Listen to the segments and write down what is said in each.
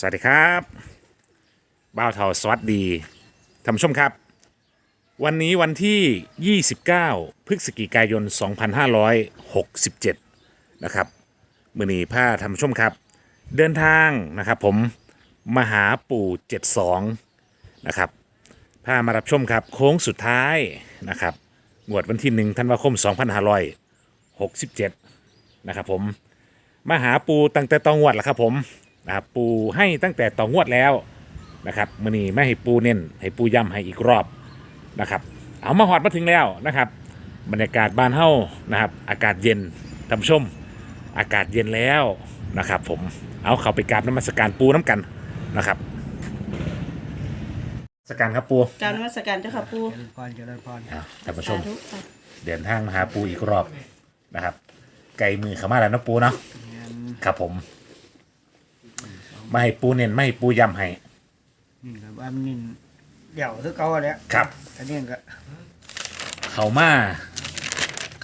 สวัสดีครับบ้าวเทาสวัสดีท่านผู้ชมครับ วันนี้วันที่ 29 พฤศจิกายน 2567 นะครับมือนีผ้าท่านผู้ชมครับ เดินทางนะครับผมมหาปู่ 72 นะครับพามารับชมครับ โค้งสุดท้ายนะครับงวดวันที่ 1 ธันวาคม 2567 นะครับผม มหาปูตั้งแต่ตองวดแล้วครับผม นะครับปูให้ตั้งแต่ตองวดแล้วนะครับมื่อนี้ไม่ให้ปูเน้นให้ปูย้ำให้อีกรอบนะครับ เอามาหอดมาถึงแล้วนะครับ บรรยากาศบ้านเฮ้านะครับ อากาศเย็นท่านผู้ชม อากาศเย็นแล้วนะครับ ผมเอาเข้าไปกราบน้ำมัสการปูน้ำกันนะครับสการครับปูการนมัสการเจ้าค่ะปูเจริญพรเจริญพรอะท่านผู้ชม สาธุค่ะเดินทางมาหาปูอีกรอบนะครับ ไกลมือเข้ามาแล้วนะปูเนาะงานครับผม ไม่ให้ปูเน้นไม่ให้ปูย้ำให้ นี่ครับว่ามันนี่เดี่ยวคือเก่าแล้วครับ อันนี้ก็เขามา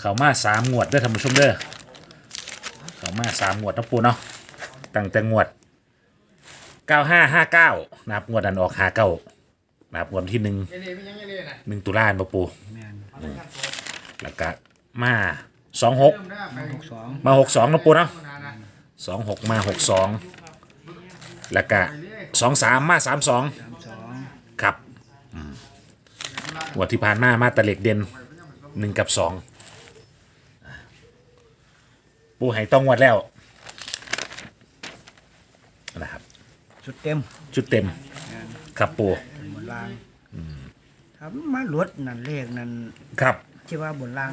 เขามาสามงวดเด้อท่านผู้ชมเด้อเขามาสามงวดนะปูเนาะตั้งแต่งวดเก้าห้าห้าเก้านับงวดนั้นออกห้าเก้านับงวดวันที่หนึ่งหนึ่งตุลาคมปูแมนแล้วก็มาสองหกหกสองมาหกสองนะปูเนาะสองหกมาหกสอง แล้วก็สองสามมาสามสองสามสองครับอืมงวดที่ผ่านมามาแตะเหล็กเด่นหนึ่งกับสองปูไห่ต้องงวดแล้วนะครับ ชุดเต็มชุดเต็มแมนครับปูเป็นบนรางถ้ามาลดนั่นเลขนั่นครับ ที่ว่าบนราง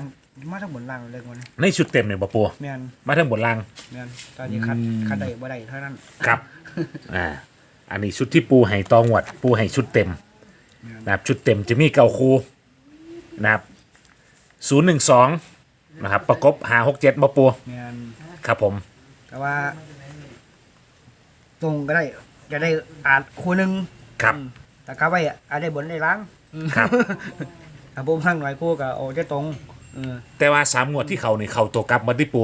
มาทั้งบนรางเลขวันนี้ในชุดเต็มเนี่ยบ่ปูแมนมาทั้งบนล่าง แมนตอนนี้คัดคัดได้บ่ได้เท่านั้น ครับ อ่า อันนี้ชุดที่ปูไห่ตองวด ปูไห่ชุดเต็มนะครับชุดเต็มจะมีเก้าคูนะครับศูนย์หนึ่งสองนะครับ ประกบหาหกเจ็ดมาปูแมนครับผม แต่ว่า ตรงก็ได้จะได้อาจคู่หนึ่งครับ อืมแต่กลับไปอะอาจได้บนได้ล้างครับ ถ้าผมพังหน่อยคู่ก็โอ้จะตรงเออแต่ว่าสามงวดที่เขานี่เขาตัวกลับมาที่ปู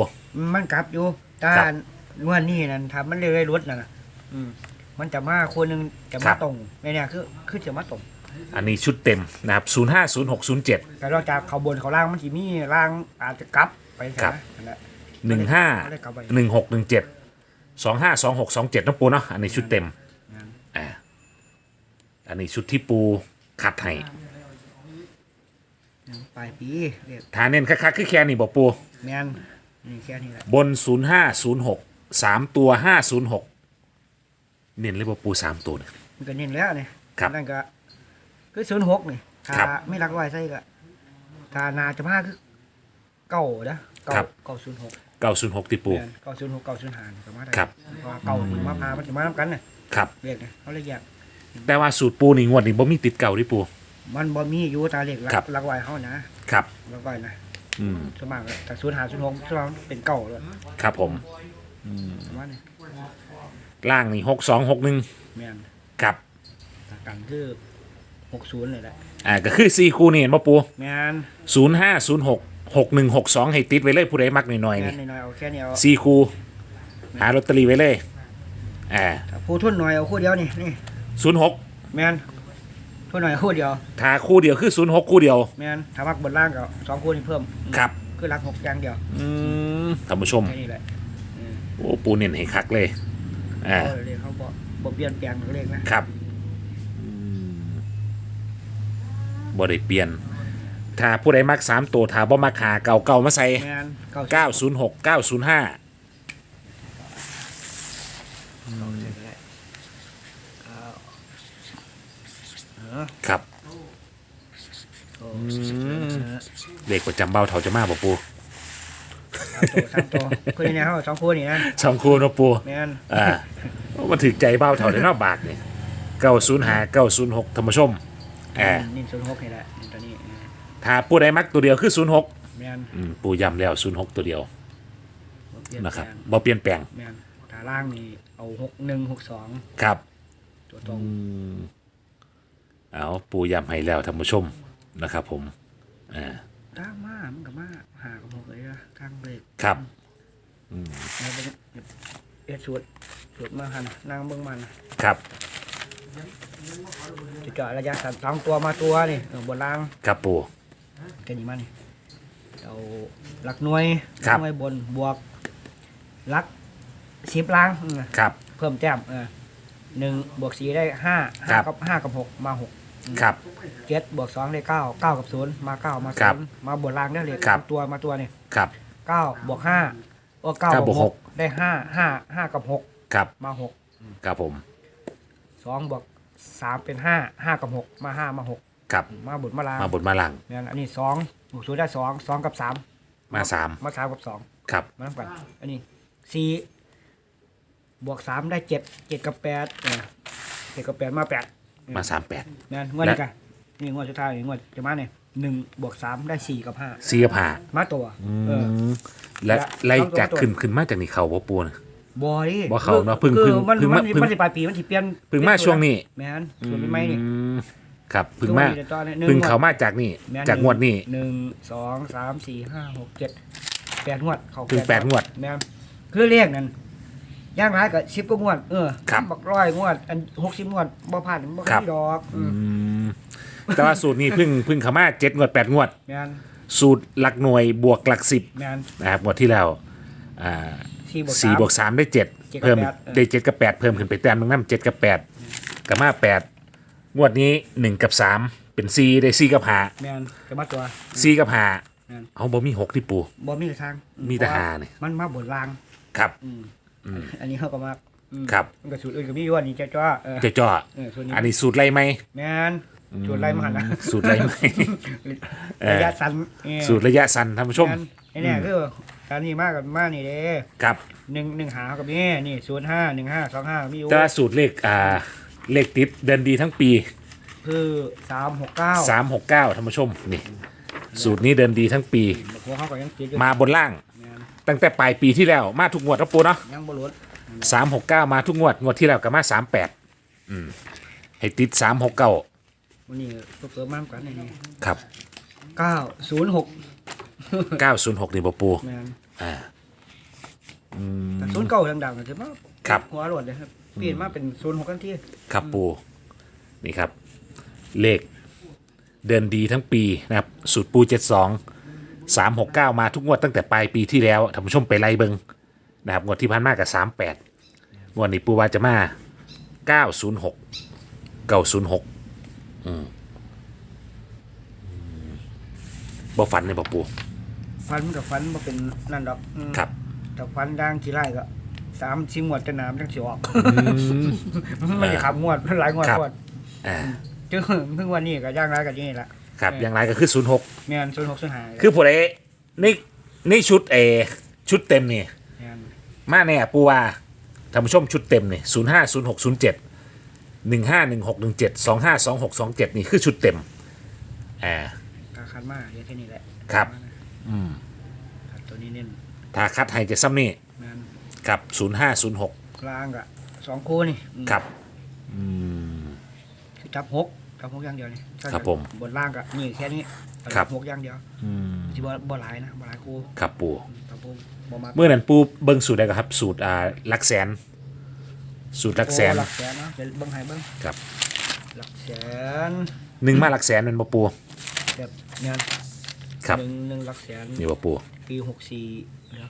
มันกลับอยู่แต่ครับ งวดนี้นั่นถ้ามันเรื่อยๆลดนั่นน่ะ อืมมันจะมาคนหนึงจะครัมาบ ตรงในเนี่ยคือคือจะมาตรงอันนี้ชุดเต็มนะครับศูนย์ห้าศูนย์หกศูนย์เจ็ดแต่เราจากเขาบนเขาล่างมันจะมีล่างอาจจะกลับไปครับนั่นแหละหนึ่งห้าไม่ได้กลับไปหนึ่งหกหนึ่งเจ็ดสองห้าสองหกสองเจ็ดนะปูเนาะอันนี้ชุดเต็มงั้นอ่าอันนี้ชุดที่ปูขัดให้ปลายปีเรียกทาเน้นคักๆคือแค่นี้บอกปู แมนนี่แค่นี้แหละบนศูนย์ห้าศูนย์หกสามตัวห้าศูนย์หก เน้นเลยบอกปูสามตัวเนี่ย มันก็เน้นแล้วเนี่ยครับนั่นก็คือศูนย์หกนี่ถ้าครับไม่รักร้อยใช่ก็ถ้านาจะมาคือเก้านะเก้าครับ เก้าศูนย์หกเก้าศูนย์หกที่ปูแม่นเก้าศูนย์หกเก้าศูนย์ห้านี่ก็มาได้ครับ เพราะว่าเก้าถึงมาพามันจะมาทำกันเนี่ยครับ เรียกเนี่ยเขาเรียกแยกแต่ว่าสูตรปูนี่งวดนี้บ่มีติดเก่าที่ปู มันบ่มีอยู่ตาเรียกรักครับ รักไว้เขานะครับ รักไว้นะอืม สวนมากแต่ศูนย์หาศูนย์หกส่วนมากเป็นเก่าเลยครับผม ประมาณนี้ ล่างนี่หกสองหกหนึ่งแม่นครับตากันคือหกศูนย์เลยแหละอ่าก็คือสี่คู่นี่เห็นป่ปูแม่นศูนย์ห้าศูนย์หกหกหนึ่งหกสองให้ติดไว้เลยผู้ใดมักหน่อยๆแม่นี่นน้อยๆเอาแค่นี้เอาสี่คู่หาลอตเตอรี่ไว้เลยอ่าถ้าผู้ทุนหน่อยเอาคู่เดียวนี่นี่ศูนย์หกแม่นทุนหน่อยคู่เดียวถ้าคู่เดียวคือศูนย์หกคู่เดียวแม่นถ้ามักบนล่างก็สองคู่นี่เพิ่มครับคือรักหกอย่างเดียวอืมท่านผู้ชม แค่นี้แหละโอ้ปูเน้นให้คักเลย อ่าเขาเรียกเขาบอกบ่เปลี่ยนแปลงเลขนะครับบ่ได้เปลี่ยน ถ้าผู้ใดมักสามตัวถ้าบ่มักหาเก่าเก่ามาใส่แม่นเก้าเก้าศูนย์หกเก้าศูนย์ห้าเก้าเจ็ดก็ได้เก้าเออครับโอ้เลขประจำเบ้าเถาจะมาบ่ปูสามตัวสามตัวคู่นี้เนี่ยเขาสองคู่นี่นะสองคู่เนาะปูแม่นอ่ามันถึกใจเบ้าเถาได้เนอกบาทนี่เก้าศูนย์หาเก้าศูนย์หกธรรมชมอ่านี่ศูนย์หกนี่แหละนี่ตัวนี้เออถ้าผู้ใดมักตัวเดียวคือศูนย์หกแม่นปูย้ำแล้วศูนย์หกตัวเดียวบ่เปลี่ยนนะครับแปลงบ่เปลี่ยนแปลงแม่นถ้าล่างนี่เอาหกหนึ่งหกสองครับตัวตรงเอาปูย้ำให้แล้วธรรมชมนะครับผมอ่า ล่างมามันก็มาหากับหกเลยนะข้างเบรกครับแล้วเป็นเอ็ดสูตรจุดมาหันนั่งเบื้องมันครับจะเจาะระยะสั้นสองตัวมาตัวนี่เออบนล่างครับปูแค่นี้มานี่เอาหลักหน่วยครับหน่วยบนบวกหลักสิบล่างครับ เพิ่มแต้มเออหนึ่งบวกสี่ได้ห้าห้ากับห้ากับหกมาหก ครับ เจ็ดบวกสองได้เก้าเก้ากับศูนย์มาเก้ามาครัศูบนย์มาบวกล่างได้เลยครับ ตัวมาตัวนี่ครับ เก้าบวกห้าโอ้เก้าเก้าบบววกกหหก กได้ห้าห้าห้ากับหกครับมาหกครับผมสองบวกสามเป็นห้าห้ากับหกมาห้ามาหกครับมาบุญมาลางมาบนมาหลังเนี่ยอันนี้สองบวกศูนย์ได้สองสองกับสามมาสามมาสามกับสองครับมาทำกันอันนี้สี่บวกสามได้เจ็ดเจ็ดกับแปดเออเจ็ดกับแปดมาแปด มาสามแปดเนี่ยงวดนี้และกันนี่งวดสุดท้ายนี่งวดจะมาเนี่ยหนึ่งบวกสามได้สี่กับห้าสี่กับห้ามาตัวอืเออมและและไล่ต้องตัวจากตัวขึ้นขึ้นมาจากนี่เขาบ่ปูนะบอยบ่เข้าเนอะเพิ่งคือเพิ่งมันเพิ่งมัมานเพิ่งมันสิปลายปีมันสิเปลี่ยนเพึ่งมาช่วงนี้แม่นส่วนเป็นไม่นี่อืมครับเพึ่งคือมาว่ตอนนี้หนึ่เพึ่งงเขามาจากนี่แม่นจากงวดนี้หนึ่งสองสามสี่ห้าหกเจ็ดแปดงวดเขาเพึ่งแปดงวดแม่นคือเรียกนั่น ย่างร้ายกับสิบก็งวดเออครับ บักร้อยงวด อันหกสิบงวดบ่ผ่านบ่ครับมีดอกอืมอืมแต่ว่าสูตรนี้เพึ่งเพึ่งเขามาเจ็ดงวดแปดงวด แม่นสูตรหลักหน่วยบวกหลักสิบแม่นนะครับงวดที่แล้วอ่าสี่บวกสี่สาม บวกสามได้เจ็ดเจ็ดกับเพิ่มแปดเออ ได้เจ็ดกับแปดเพิ่มขึ้นไปแต้มหนึงน้ำเจ็ดกับแปดกับมาแปดงวดนี้หนึ่งกับสามเป็นสี่ได้สี่กับห้าแม่นจะมาตัว สี่กับห้าแม่น เอาบ่มีหกที่ปู บ่มีทางอืมีแต่เพระว่หานี่มันมาบนรางครับ อืม อืมอันนี้เขาก็มาอืมครับมันก็สูตรอื่นก็มีอยู่อันนี้เจ้าจ้าเออเจ้าจ้อเออส่วนนี้อันนี้สูตรไรไหมแม่นสูตรไรมาหันนะสูตรไรไหมเออระยะสั้นเออสูตรระยะสั้นท่านผู้ชมแนไอ้เนี่ยคือการนี้มากกับมากนี่เด้ครับหนึ่งหนึ่งหากับนี่นี่ศูนย์ห้าหนึ่งห้าสองห้ามีอยู่แต่ว่าสูตรเลขอ่าเลขติดเดินดีทั้งปี คือสามหกเก้า369ท่านผู้ชมนี่สูตรนี้เดินดีทั้งปีหัวเขาก็ยังติดอยู่มาบนล่างแม่น ตั้งแต่ปลายปีที่แล้วมาทุกงวดครับปูเนาะยังบรลุสามหกเก้ามาทุกงวดงวดที่แล้วก็มาสามแปดอืมให้ติดสามหกเก้าวันนี้ตัวเกิดมากกว่านี่ครับเก้าศูนย์หกเก้าศูนย์หกนี่ปะปูแม่นอ่าอืม แต่ศูนย์เก้าดังๆก็ถือว่าครับ หัวรวดเลยครับเปลี่ยนมาเป็นศูนย์หกกันที่ครับปูนี่ครับ เลข เดินดีทั้งปีนะครับ สูตรปูเจ็ดสอง สามหกเก้ามาทุกงวดตั้งแต่ปลายปีที่แล้วท่านผู้ชมไปไล่เบิงนะครับงวดที่ผ่านมากับสามแปดงวดนี้ปูว่าจะมาเก้าศูนย์หกเก้าศูนย์หกอืมอืมบ่ฝันเลยบ่ปู ฟันกับฟันมาเป็นนั่นดอกอืมครับ แต่ฟันดังกี่ไร่ก็สามชิมงวดจะหนามจังสิออกมมันจะขับงวดหลายงวดครับ งวดอ่า จึงเพิ่งวันนี้ก็ย่างร้ายกับนี่แหละ ครับ อย่างไรก็คือศูนย์หกแม่นศูนย์หกศูนย์ห้าคือผู้ใดนี่นี่ชุดเอชุดเต็มนี่แม่นมาเนี่ยปูว่าท่านผู้ชมชุดเต็มนี่ศูนย์ห้าศูนย์หกศูนย์เจ็ดหนึ่งห้าหนึ่งหกหนึ่งเจ็ดสองห้าสองหกสองเจ็ดนี่คือชุดเต็มอ่าตาคันมากเดี๋ยวแค่นี้แหละครับ อืมครับตัวนี้เน้นถ้าคัดให้จะซ้ำนี่แม่นกับศูนย์ห้าศูนย์หกกลางก็สองคู่นี่อืมครับ อืมคือจับหก จับหกอย่างเดียวนี่เท่านั้นครับผมบนล่างก็นี่แค่นี้ครับหกอย่างเดียวอืมที่บ่บ่หลายนะบ่หลายคู่ครับปูจับหกบ่มาเมื่อนั้นปูเบิ้งสูตรได้ก็ครับ สูตรอ่าหลักแสน สูตรหลักแสนโอ้หลักแสนเนาะเดี๋ยวเบิ่งให้เบิ่งครับหลักแสนหนึ่งมาหลักแสนเป็นบ่ปูแบบเนี้ยครับหนึ่งหนึ่งหลักแสนนี่บ่ปูปีหกสี่เดี๋ยว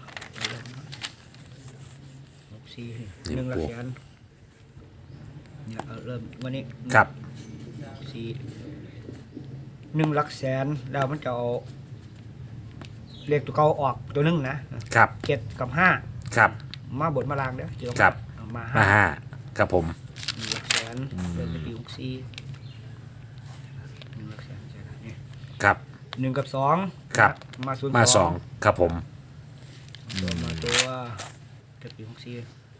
หกสี่นี่หนึ่งหลักปูแสนเนี่ยเอาเริ่มวันนี้ครับ สี่หนึ่งหลักแสนแล้วมันจะเอาเลขตัวเก่าออกตัวหนึงนะครับ เจ็ดกับห้าครับ มาบทมาลางเด้อเดี๋ยวครับเอามามาห้าห้าครับผม หนึ่งหลักแสนเริ่มเป็นปีหกสี่หนึ่งหลักแสนใช่ไหมนี่ครับ หนึ่งกับสองครับ มาศูนย์มาสองครับผม ตัวมาตัวเกิดปีหกสี่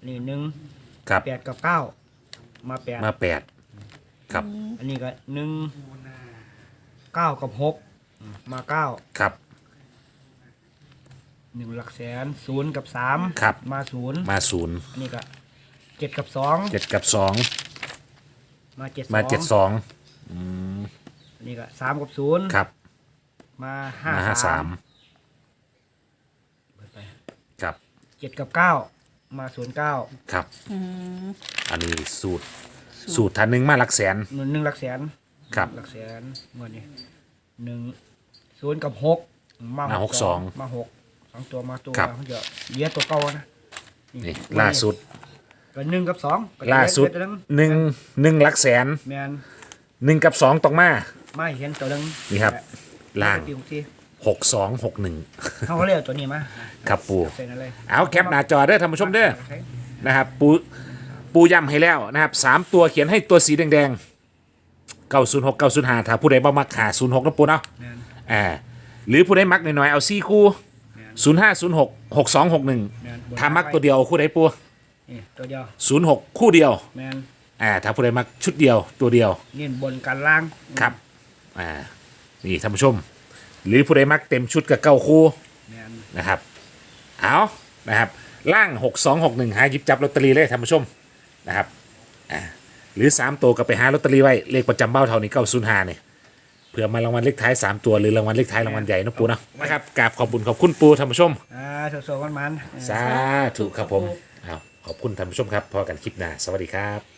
นี่หนึ่งครับ แปดกับเก้ามาแปดมาแปด ครับ อันนี้ก็หนึ่งเก้ากับหกมาเก้าครับ หนึ่งหลักแสนศูนย์กับสามครับ มาศูนย์มาศูนย์อันนี้ก็เจ็ดกับสองเจ็ดกับสองมาเจ็ดมาเจ็ดสองอืมอันนี้ก็สามกับศูนย์ครับ มาห้ามาห้าสามเปิดไปครับ เจ็ดกับเก้ามาศูนย์เก้าครับ อืมอันนี้สูตร สูตรทันหนึ่งมาหลักแสนหนึ่งหนึ่งหลักแสนครับ หลักแสนงวดนี้หนึ่งศูนย์กับหกมามาหกสองมาหกสองตัวมาตัวครับมันจะเยอะตัวเก่านะนี่ล่าสุดก็หนึ่งกับสองก็ล่าสุดเยอะตัวนึงหนึ่งหนึ่งหลักแสนแมนหนึ่งกับสองต้องมา ไม่เห็นตัวนึงนี่ครับ ล่างตีงที่หกสองหกหนึ่งเขาก็เรียกตัวนี้มาครับปูเซ็นอะไรเอาแคปหน้าจอเด้อท่านผู้ชมเด้อนะครับปู ปูย้ำให้แล้วนะครับสามตัวเขียนให้ตัวสีแดงๆเก้าศูนย์หกเก้าศูนย์ห้าถ้าผู้ใดบ่มักหาศูนย์หกนะปูเนาะแมนอ่าหรือผู้ใดมักหน่อยๆเอาซี่คู่แมนศูนย์ห้าศูนย์หกหกสองหกหนึ่งแมนบนถ้ามักตัวเดียวคู่ใดปูนี่ตัวเดียวศูนย์หกคู่เดียวแมนอ่าถ้าผู้ใดมักชุดเดียวตัวเดียวนี่บนการล่างครับ อ่า นี่ท่านผู้ชม หรือผู้ใดมักเต็มชุดกับเก้าคู่แมนนะครับ เอานะครับ ล่างหกสองหกหนึ่งหาหยิบจับลอตเตอรี่เลยท่านผู้ชม นะครับอ่าหรือสามตัวก็ไปหาลอตเตอรี่ไว้ เลขประจำเบ้าเท่านี้เก้าศูนย์ห้าเนี่ยเผื่อมารางวัลเลขท้ายสามตัวหรือรางวัลเลขท้ายรางวัลใหญ่นะปูนะนะครับกราบขอบคุณขอบคุณปูท่านผู้ชม อ่าสดๆมันๆ สาธุครับผมเอาขอบคุณท่านผู้ชมครับพอกันคลิปหน้าสวัสดีครับ